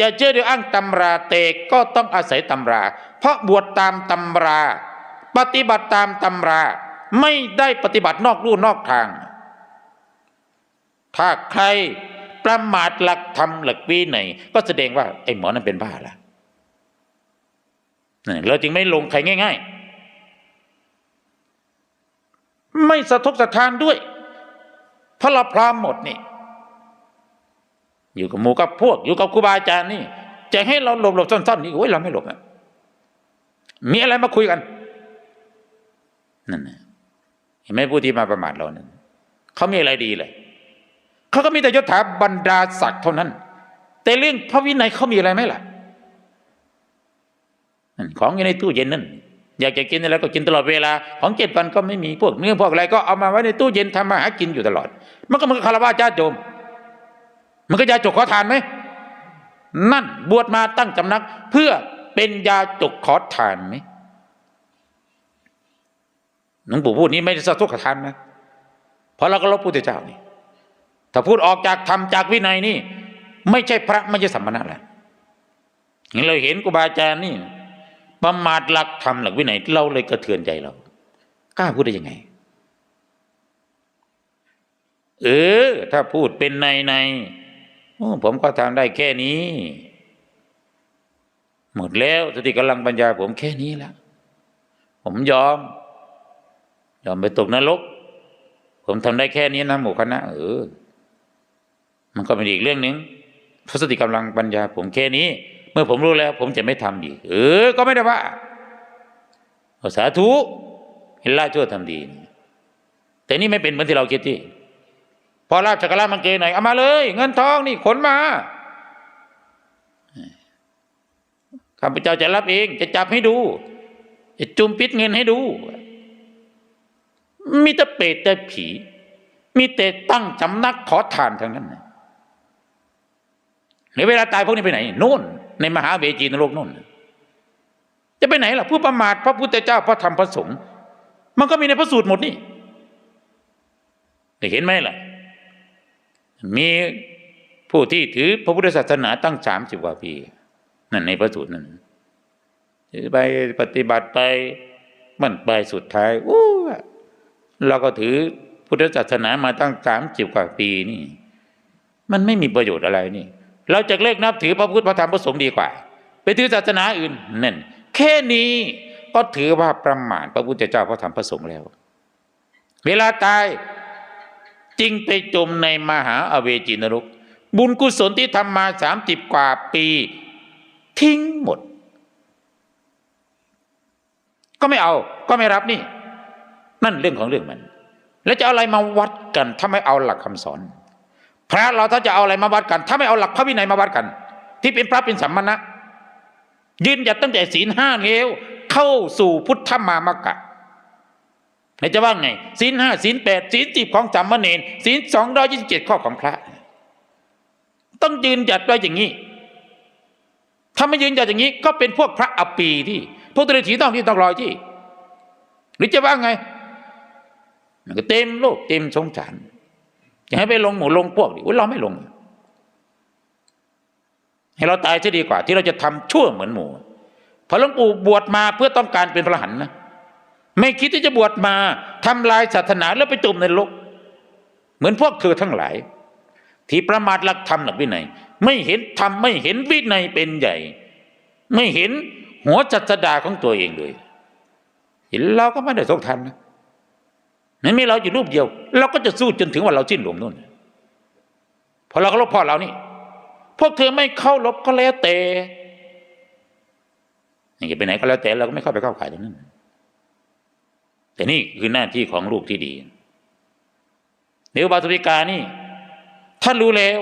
อย่าเชื่อโดยอ้างตำราเตก็ต้องอาศัยตำรา เพราะบวชตามตำรา ปฏิบัติตามตำรา ไม่ได้ปฏิบัตินอกลู่นอกทาง ถ้าใครประมาทหลักธรรมหลักวินัยก็แสดงว่าไอ้หมอนั้นเป็นบ้าละเราจึงไม่ลงใครง่าย ๆ ไม่สะทกสะทานด้วยเพราะเราพรามหมดนี่ อยู่กับหมู่กับพวก อยู่กับครูบาอาจารย์นี่จะให้เราหลบหลบซ่อนๆนี่โอ้ยเราไม่หลบนะมีอะไรมาคุยกันนั่นนะเห็นไหมผู้ที่มาประมาทเรานั้นเขามีอะไรดีเลยเขาก็มีแต่ยศถาบรรดาศักดิ์เท่านั้น แต่เรื่องพระวินัยเขามีอะไรไหมล่ะของอยู่ในตู้เย็นนั่นอยากจะกินอะไรก็กินตลอดเวลาของเจ็ดวันก็ไม่มีพวกเนื้อพวกอะไรก็เอามาไว้ในตู้เย็นทำมาหากินอยู่ตลอด มันก็มันก็คารวะญาติโยม มันก็ยาจกขอทานไหมนั่นบวชมาตั้งจำนัก เพื่อเป็นยาจกขอทานไหมหลวงปู่พูดนี้ไม่ได้สะทกขอทานนะเพราะเราก็ลบพุทธเจ้านี่ถ้าพูดออกจากธรรมจากวินัยนี่ ไม่ใช่พระไม่ใช่สัมมาณะและนี่เราเห็นครูบาอาจารย์นี่ประมาทหลักธรรมหลักวินัยเราเลยกระเทือนใจเรากล้าพูดได้ยังไง เออ ถ้าพูดเป็นในใน ผมก็ทำได้แค่นี้ หมดแล้วสติกำลังปัญญา ผมแค่นี้แล้วผมยอม ยอมไปตกนรกผมทำได้แค่นี้นะหมู่คณะเออ มันก็เป็นอีกเรื่องหนึ่งพสติกำลังปัญญา ผมแค่นี้ เมื่อผมรู้แล้ว ผมจะไม่ทำอีก เออ ก็ไม่ได้ว่าสาธุเห็นล่าชั่วทำดี แต่นี่ไม่เป็นเหมือนที่เราคิดที่ พอลาบจักรลามันเกหน่อยเอามาเลย เงินทองนี่ขนมาข้าพเจ้าจะรับเอง จะจับให้ดู จะจุมปิดเงินให้ดู มีแต่เปรตแต่ผี มีแต่ตั้งจำนักขอทานทั้งนั้นหรือเวลาตายพวกนี้ไปไหนโน่น ในมหาเวจีนรกโน่น จะไปไหนล่ะ ผู้ประมาทพระพุทธเจ้าพระธรรมพระสงฆ์มันก็มีในพระสูตรหมดนี่เห็นไหมล่ะ มีผู้ที่ถือพระพุทธศาสนาตั้งสามสิบกว่าปี นั่นในพระสูตรนั้นถือไปปฏิบัติไปมันไปสุดท้ายอู้เราก็ถือพุทธศาสนามาตั้งสามสิบกว่าปีนี่ มันไม่มีประโยชน์อะไรนี่ เราจะเลิกนับถือพระพุทธพระธรรมพระสงฆ์ดีกว่า ไปถือศาสนาอื่นนั่นแค่นี้ก็ถือว่าประมาทพระพุทธเจ้าพระธรรมพระสงฆ์แล้ว เวลาตาย จริงไปจมในมหาอเวจีนรก บุญกุศลที่ทำมาสามสิบกว่าปี ทิ้งหมด ก็ไม่เอาก็ไม่รับนี่ นั่นเรื่องของเรื่องมัน แล้วจะเอาอะไรมาวัดกัน ถ้าไม่เอาหลักคำสอน พระเราถ้าจะเอาอะไรมาวัดกัน ถ้าไม่เอาหลักพระวินัยมาวัดกัน ที่เป็นพระเป็นสัมมณะยืนหยัดตั้งแต่ศีลห้าเล้ยวเข้าสู่พุทธมามกะ ไหนจะว่าไงศีลห้าศีลแปดศีลสิบของสามเณรศีลสองร้อยยี่สิบเจ็ดข้อของพระ ต้องยืนหยัดไว้อย่างนี้ ถ้าไม่ยืนหยัดอย่างนี้ ก็เป็นพวกพระอปีที่ พวกตรีถีต้องที่ต้องรอยที่ หรือจะว่าไง มันก็เต็มโลกเต็มสงสารจะให้ไปลงหมู่ลงพวกดิเราไม่ลง ให้เราตายจะดีกว่า ที่เราจะทำชั่วเหมือนหมู่พอหลวงปู่บวชมาเพื่อต้องการเป็นพระหันนะ ไม่คิดที่จะบวชมาทำลายศาสนาแล้วไปจมในโลก เหมือนพวกเธอทั้งหลาย ที่ประมาทหลักธรรมหลักวินัย ไม่เห็นธรรมไม่เห็นวินัยเป็นใหญ่ ไม่เห็นหัวจัตดาของตัวเองเลยเห็นเราก็ไม่ได้ทกทันนะมันมีเราอยู่รูปเดียว เราก็จะสู้จนถึงวันเราสิ้นลมนู่นพอเราเคารพพ่อเรานี่ พวกเธอไม่เข้ารบก็แล้วแต่อย่าไปไหนก็แล้วแต่เราก็ไม่เข้าไปเข้าขายตรงนั้น แต่นี่คือหน้าที่ของลูกที่ดีเดี๋ยวบาสุวิกานี่ท่านรู้แล้ว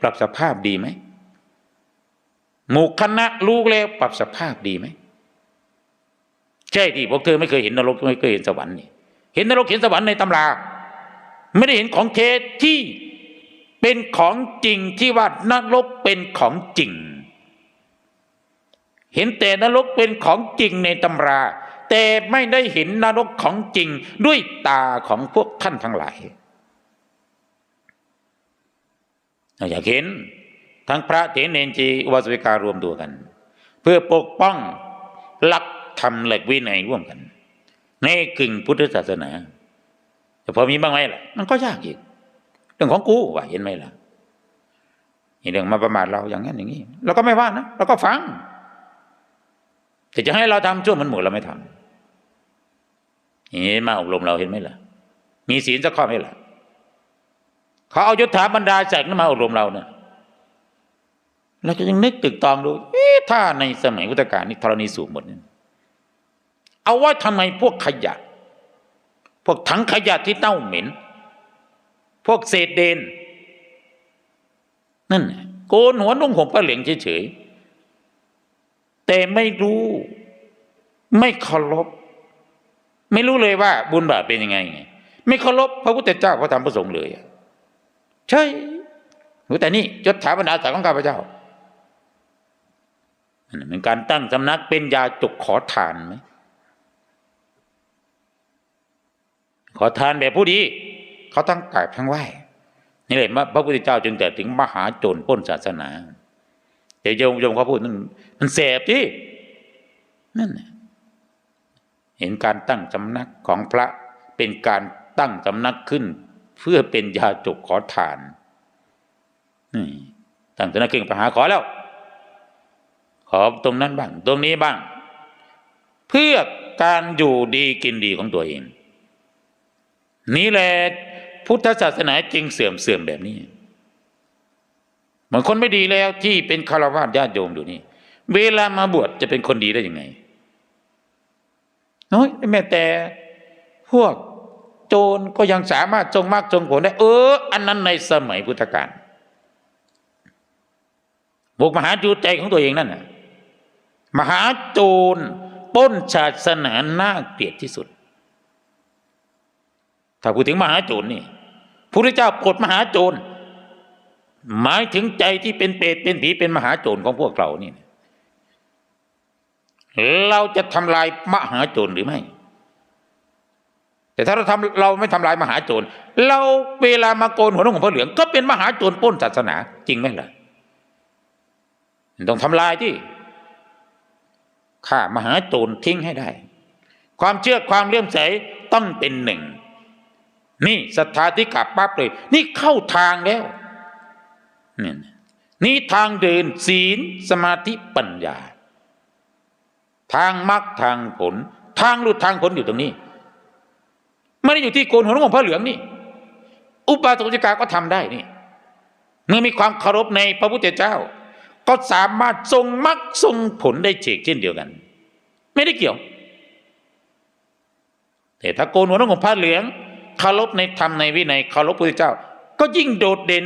ปรับสภาพดีไหมหมู่คณะรู้แล้ว ปรับสภาพดีไหมใช่ที่พวกเธอไม่เคยเห็นนรกไม่เคยเห็นสวรรค์นี่เห็นนรกเห็นสวรรค์ในตำรา ไม่ได้เห็นของเทศที่เป็นของจริงที่ว่านรกเป็นของจริง เห็นแต่นรกเป็นของจริงในตำรา แต่ไม่ได้เห็นนรกของจริงด้วยตาของพวกท่านทั้งหลายเราอยากเห็นทั้งพระเถรเนจีอุบาสวิการวมตัวกัน เพื่อปกป้องหลักธรรมหลักวินัยร่วมกัน ในกึ่งพุทธศาสนา แต่พอมีบ้างไหมล่ะ มันก็ยากอีกเรื่องของกูว่าเห็นไหมล่ะนี่เรื่องมาประมาทเราอย่างนั้นอย่างนี้เราก็ไม่ว่านะเราก็ฟังแต่จะให้เราทำชั่วมันหมดเราไม่ทำ นี่มาอบรมเราเห็นไหมล่ะ มีศีลสักข้อไหมล่ะเขาเอายศถาบรรดาศักดิ์นั้นมาอบรมเราเนี่ยเราจะยังนึกตึกตองดูเอ๊ะถ้าในสมัยพุทธกาลนี่ธรณีสูบหมดเนี่ยเอาว่าทำไมพวกขยะ พวกถังขยะที่เน่าเหม็น พวกเศษเดน นั่นโกนหัวนุ่งห่มผ้าเหลืองเฉยๆแต่ไม่รู้ ไม่เคารพ ไม่รู้เลยว่าบุญบาปเป็นยังไงไง ไม่เคารพพระพุทธเจ้าพระธรรมพระสงฆ์เลยใช่แต่นี่ยศถาบรรดาศักดิ์ของข้าพเจ้าอันมันเป็นการตั้งสำนักเป็นยาจกขอทานไหมขอทานแบบผู้ดี เขาทั้งกราบทั้งไหวนี่เลยพระพุทธเจ้าจึงแต่ถึงมหาโจรป้นศาสนาเดี๋ยวโยมโยมเขาพูดนั่นมันแสบที่นั่นน่ะ เห็นการตั้งสำนักของพระเป็นการตั้งสำนักขึ้น เพื่อเป็นยาจกขอทานนี่ตั้งสำนักขึ้นไปหาขอแล้ว ขอตรงนั้นบ้าง ตรงนี้บ้าง เพื่อการอยู่ดีกินดีของตัวเอง นี่แหละพุทธศาสนาจึงเสื่อมเสื่อมแบบนี้เหมือนคนไม่ดีแล้วที่เป็นคารวะญาติโยมอยู่นี่ เวลามาบวชจะเป็นคนดีได้ยังไง น้อยแม้แต่พวกโจรก็ยังสามารถจงมากจงผลได้ เออ อันนั้นในสมัยพุทธกาลบุกมหาจูใจของตัวเองนั่นน่ะมหาโจรป้นศาสนาน่าเกลียดที่สุด ถ้าพูดถึงมหาโจรนี่พระพุทธเจ้าปลดมหาโจร หมายถึงใจที่เป็นเปรตเป็นผีเป็นมหาโจรของพวกเรานี่ เราจะทำลายมหาโจรหรือไม่ แต่ถ้าเราทำเราไม่ทำลายมหาโจรเราเวลามาโกนหัวนกของพระเหลือง ก็เป็นมหาโจรป้นศาสนา จริงไหมล่ะต้องทำลายที่ฆ่ามหาโจรทิ้งให้ได้ ความเชื่อความเลื่อมใสต้องเป็นหนึ่ง นี่ศรัทธาที่กลับปั๊บเลย นี่เข้าทางแล้วนี่นี่ทางเดินศีลสมาธิปัญญา ทางมรรคทางผล ทางหลุดทางผลอยู่ตรงนี้ไม่ได้อยู่ที่โกนหัวนของพระเหลืองนี่ อุปาสกจิกาก็ทำได้นี่เมื่อมีความเคารพในพระพุทธเจ้า ก็สามารถทรงมรรคทรงผลได้เฉกเช่นเดียวกัน ไม่ได้เกี่ยว แต่ถ้าโกนหัวนของพระเหลืองเคารพในธรรมในวินัยเคารพพระพุทธเจ้า ก็ยิ่งโดดเด่น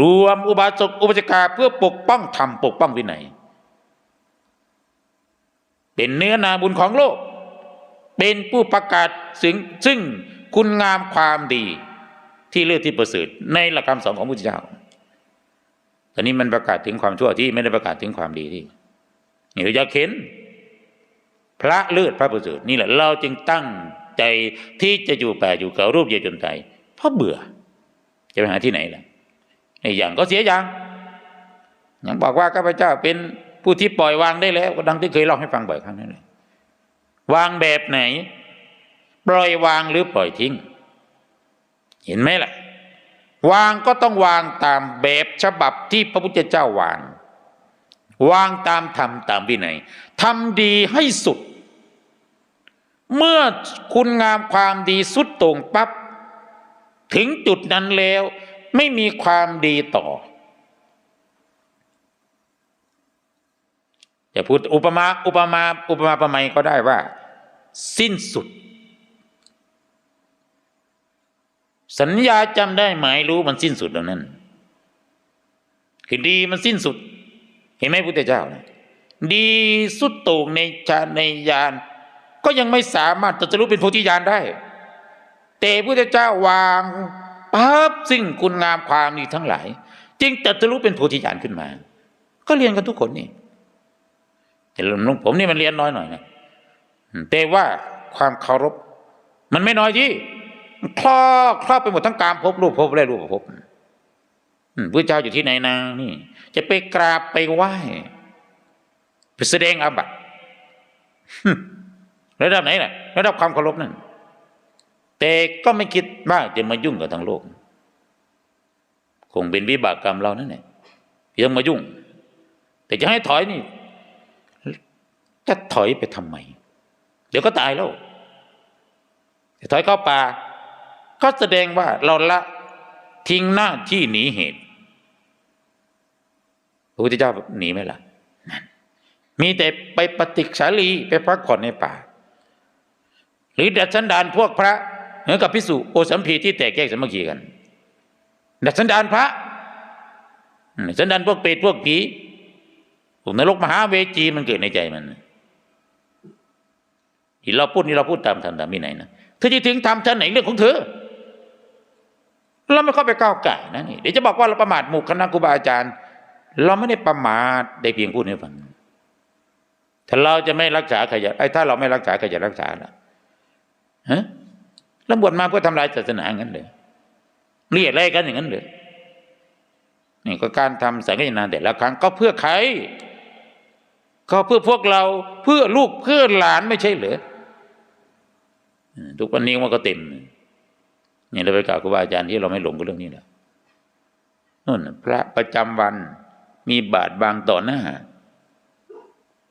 รวมอุบาสกอุบาสิกาเพื่อปกป้องธรรมปกป้องวินัย เป็นเนื้อนาบุญของโลก เป็นผู้ประกาศซึ่งซึ่งคุณงามความดีที่เลือกที่ประเสริฐในหลักคำสอนของพระพุทธเจ้าตอนนี้มันประกาศถึงความชั่วที่ไม่ได้ประกาศถึงความดีที่นี่เราอยากเห็น พระเลือดพระประเสริฐนี่แหละ เราจึงตั้งใจที่จะอยู่แปอยู่กับรูปเยจนตายเพราะเบื่อ จะไปหาที่ไหนล่ะไอ้อย่างก็เสียอย่างอย่างบอกว่าข้าพเจ้าเป็น ผู้ที่ปล่อยวางได้แล้ว ก็ดังที่เคยเล่าให้ฟังบ่อยครั้งนั้นเลยวางแบบไหน ปล่อยวางหรือปล่อยทิ้ง เห็นไหมล่ะ วางก็ต้องวางตามแบบฉบับที่พระพุทธเจ้าวาง วางตามธรรมตามวินัยทำดีให้สุด เมื่อคุณงามความดีสุดตรงปับ๊บถึงจุดนั้นแล้ว ไม่มีความดีต่อ จะพูดอุปมาอุปมาอุปมาประไมก็ได้ว่า สิ้นสุด สัญญาจำได้ไหมรู้มันสิ้นสุดแล้วนั้นคือดีมันสิ้นสุด เห็นไหมพุทธเจ้านะดีสุดโต่งในฌานในญาณก็ยังไม่สามารถจะรู้เป็นโพธิญาณได้ แต่พุทธเจ้าวางปั๊บซึ่งคุณงามความดีทั้งหลาย จึงจะรู้เป็นโพธิญาณขึ้นมา ก็เรียนกันทุกคนนี่ แต่ผมนี่มันเรียนน้อยหน่อยนะแต่ว่าความเคารพ มันไม่น้อยที่ครอบครอบไปหมดทั้งการพบรูปพบได้รูปพบพระเจ้าอยู่ที่ไหนนางนี่ จะไปกราบไปไหว้ไปแสดงอาบัติระดับไหนล่ะระดับความเคารพนั่นแต่ก็ไม่คิดว่าจะมายุ่งกับทางโลก คงเป็นวิบากกรรมเรานั่นแหละยังมายุ่ง แต่จะให้ถอยนี่ จะถอยไปทำไม เดี๋ยวก็ตายแล้วถอยเข้าป่า ก็แสดงว่าเราละทิ้งหน้าที่หนีเหตุพระพุทธเจ้าหนีไหมล่ะนั่นมีแต่ไปปฏิกษาลีไปพักผ่อนในป่า หรือดัดสันดานพวกพระเหมือนกับพิสุโอสัมพีที่แตกแยกสมัคคีกัน ดัดสันดานพระอืมสันดานพวกเปรตพวกผีพวกนรกมหาเวจีมันเกิดในใจมัน ที่เราพูดนี่เราพูดตามธรรมตามวินัยนะเธอจะถึงทำชั้นไหนเรื่องของเธอเราไม่เข้าไปก้าวไก่นะนี่เดี๋ยวจะบอกว่าเราประมาทหมู่คณะครูบาอาจารย์ เราไม่ได้ประมาทได้เพียงพูดให้ฟังถ้าเราจะไม่รักษาใครจะไอ้ถ้าเราไม่รักษาใครจะรักษาล่ะฮะแล้วบวชมาเพื่อทำลายศาสนาอย่างนั้นเลยเรียกอะไรกันอย่างนั้นเลยนี่ก็การทำสังฆทานแต่ละครั้งก็เพื่อใครก็เพื่อพวกเราเพื่อลูกเพื่อหลานไม่ใช่เหรอ ทุกวันนี้มันก็เต็มเนี่ยเราไปกล่าวครูบาอาจารย์ที่เราไม่หลงกับเรื่องนี้แหละนู่นพระประจำวันมีบาทบางต่อหน้า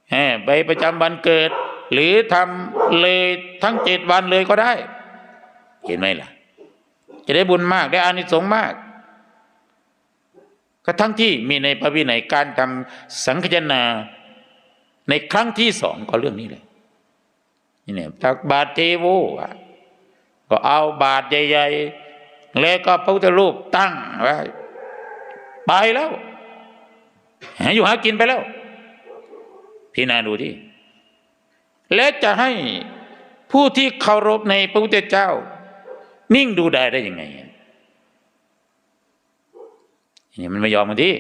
แหมไปประจำวันเกิด หรือทำเลยทั้งเจ็ดวันเลยก็ได้ เห็นไหมล่ะ จะได้บุญมากได้อานิสงส์มากก็ทั้งที่มีในพระวินัยการทำสังฆจนาในครั้งที่สองก็เรื่องนี้เลย นี่เนี่ยตักบาตรเทโวอะก็เอาบาตรใหญ่ๆ แล้วก็พระพุทธรูปตั้งไว้ไปแล้วหาอยู่หากินไปแล้ว พี่นาดูที่และจะให้ผู้ที่เคารพในพระพุทธเจ้า นิ่งดูได้ได้ยังไงนี่มันไม่ยอมกันที่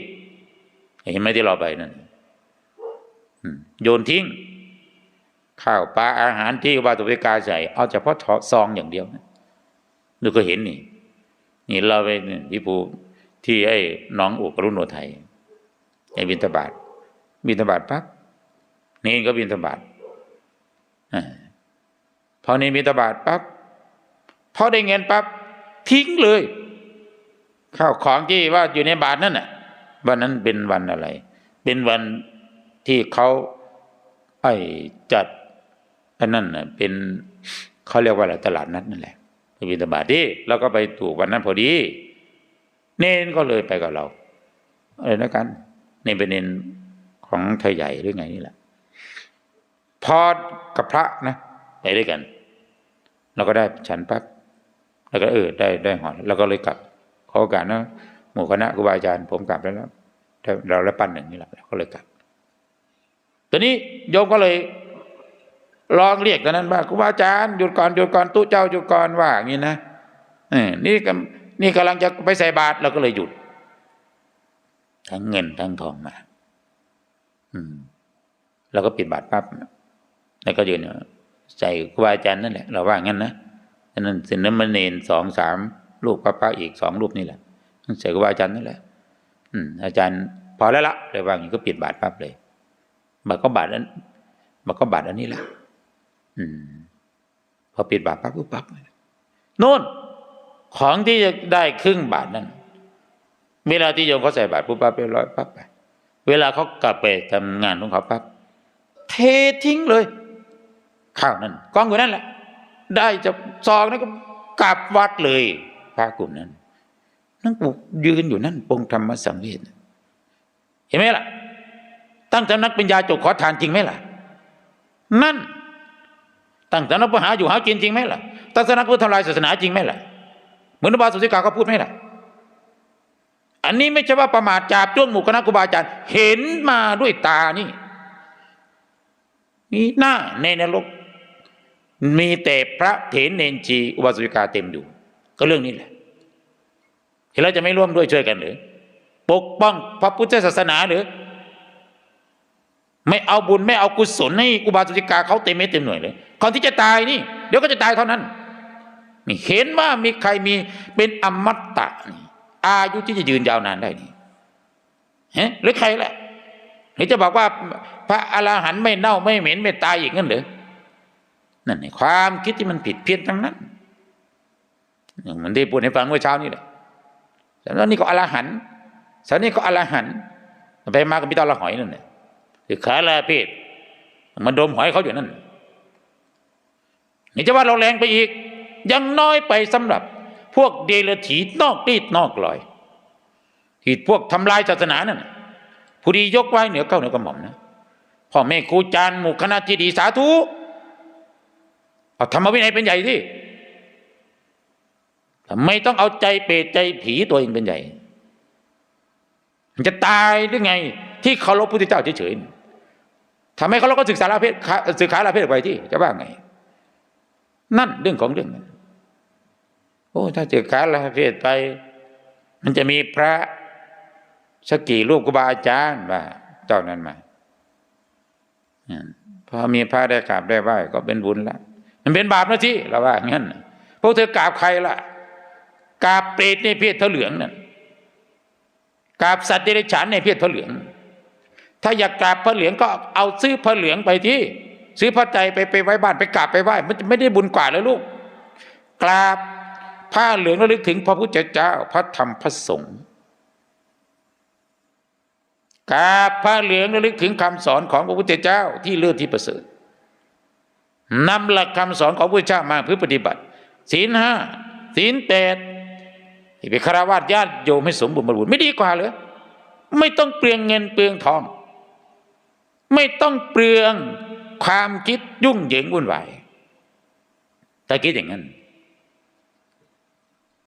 เห็นไหมที่เราไปนั่นโยนทิ้ง ข้าวปลาอาหารที่วาตุปิกาใส่เอาเฉพาะซองอย่างเดียวนะดูก็เห็นนี่ นี่เราไปพี่ปูที่ไอ้น้องอุกรุณโนไทยไอ้บินทบาทบินทบาทปั๊บเนนก็บินทบาทอพอเนนบินทบาทปั๊บพอได้เงินปั๊บทิ้งเลยข้าวของที่ว่าอยู่ในบาทนั่นน่ะวันนั้นเป็นวันอะไร เป็นวันที่เขาไอ้จัด อันนั้นน่ะเป็นเขาเรียกว่าอะไรตลาดนัดนั่นแหละไปบิณฑบาตที่เราก็ไปถูกวันนั้นพอดี เนนก็เลยไปกับเราอะไรนะกันเนนเป็นเนนของไทยใหญ่หรือไงนี่แหละพอกับพระนะไปด้วยกัน เราก็ได้ฉันปั๊บแล้วก็เออได้ได้หอนแล้วก็เลยกลับขอโอกาสนะหมู่คณะครูบาอาจารย์ผมกลับแล้วเราแล้วปั้นหนึ่งนี่แหละเราก็เลยกลับตอนนี้โยมก็เลย ลองเรียกตอนนั้นว่าครูบาอาจารย์หยุดก่อนหยุดก่อนตู้เจ้าหยุดก่อนว่าอย่างนี้นะนี่กำนี่กำลังจะไปใส่บาตรเราก็เลยหยุด ทั้งเงินทั้งทองมา อืมเราก็ปิดบาตรปั๊บแล้วก็ยืนใส่ครูบาอาจารย์นั่นแหละเราว่างั้นนะฉะนั้นสินน้ำมันเนนสองสามลูกพระพระอีกสองรูปนี่แหละใส่ครูบาอาจารย์นั่นแหละ อืม อาจารย์พอแล้วละเลยว่าอย่างนี้ก็ปิดบาตรปั๊บเลยบาตรก็บาตรนั้นบาตรก็บาตรอันนี้แหละ พอปิดบาตรปั๊บปุ๊บปั๊บโน่น ของที่จะได้ครึ่งบาทนั่นเวลาที่โยมเขาใส่บาตรปุ๊บปั๊บเรียบร้อยปั๊บไปเวลาเขากลับไปทำงานของเขาปั๊บเททิ้งเลย ข้าวนั่นกองอยู่นั่นแหละ ได้จะซองนั้นก็กลับวัดเลยพระกลุ่มนั้น นั่งปลูกยืนอยู่นั่นปงธรรมสังเวชเห็นไหมล่ะ ตั้งสำนักปัญญาจกขอทานจริงไหมล่ะ นั่น ตั้งสำนักปหาอยู่หากินจริงไหมล่ะตั้งสนักเพื่อทำลายศาสนาจริงไหมล่ะเหมือนบาสุสิกาเขาพูดไหมล่ะ อันนี้ไม่ใช่ว่าประมาทจาบจ้วงหมู่คณะครูบาอาจารย์เห็นมาด้วยตานี่มีหน้าในนรก มีแต่พระเถรเนนจีอุบาสิกาเต็มอยู่ ก็เรื่องนี้แหละเห็นแล้วจะไม่ร่วมด้วยช่วยกันหรือปกป้องพระพุทธศาสนาหรือ ไม่เอาบุญไม่เอากุศลให้อุบาสิกาเขาเต็มเม็ดเต็มหน่วยเลย ก่อนที่จะตายนี่ เดี๋ยวก็จะตายเท่านั้นนี่เห็นว่ามีใครมีเป็นอมตะนี่อายุที่จะยืนยาวนานได้นี่ฮะหรือใครแหละหรือจะบอกว่าพระอรหันต์ไม่เน่าไม่เหม็นไม่ตายอีกงั้นหรือนั่นไงความคิดที่มันผิดเพี้ยนทั้งนั้นอย่างมันที่พูดให้ฟังเมื่อเช้านี่แหละแล้วนี่ก็อรหันต์สาวนี่ก็อรหันต์ไปมาก็มีตอนละหอยนั่นแหละคือขาลาเพศมันดมหอยเขาอยู่นั่น นี่จะว่าเราแรงไปอีก ยังน้อยไปสำหรับพวกเดลถีนอกรีดนอกลอยที่พวกทำลายศาสนานั่นน่ะผู้ดียกไว้เหนือเก้าเหนือกระหม่อมนะพ่อแม่ครูอาจารย์หมู่คณะที่ดีสาธุเอาธรรมวินัยเป็นใหญ่ที่ทำไมต้องเอาใจเปรตใจผีตัวเองเป็นใหญ่ มันจะตายหรือไง ที่เคารพพุทธเจ้าเฉยๆทำไมเขาเราก็ศึกษาลาเพศศึกษาลาเพศไปที่จะว่าไง นั่นเรื่องของเรื่องนั้นโอ้ถ้าศึกษาลาเพศไป มันจะมีพระสกี่รูปครูบาอาจารย์ว่าเจ้านั้นมาพอมีพระได้กราบได้ไหว้ก็เป็นบุญละมันเป็นบาปนะที่เราว่างั้นพวกเธอกราบใครล่ะกราบเปรตในเพศเทาเหลืองนั่นกราบสัตว์เดรัจฉานในเพศเทาเหลือง ถ้าอยากกราบพระเหลืองก็เอาซื้อพระเหลืองไปที่ ซื้อพระใจไปไปไว้บ้านไปกราบไปไหว้มันไม่ได้บุญกว่าเลยลูก กราบผ้าเหลืองระลึกถึงพระพุทธเจ้าพระธรรมพระสงฆ์กราบผ้าเหลืองระลึกถึงคำสอนของพระพุทธเจ้าที่เลิศที่ประเสริฐนำหลักคำสอนของพระพุทธเจ้ามาเพื่อปฏิบัติ ศีลห้าศีลแปดที่เป็นคารวะญาติโยมให้สมบูรณ์บริบูรณ์ไม่ดีกว่าเหรอไม่ต้องเปลืองเงินเปลืองทอง ไม่ต้องเปลือง ความคิดยุ่งเหยิงวุ่นวายแต่คิดอย่างนั้น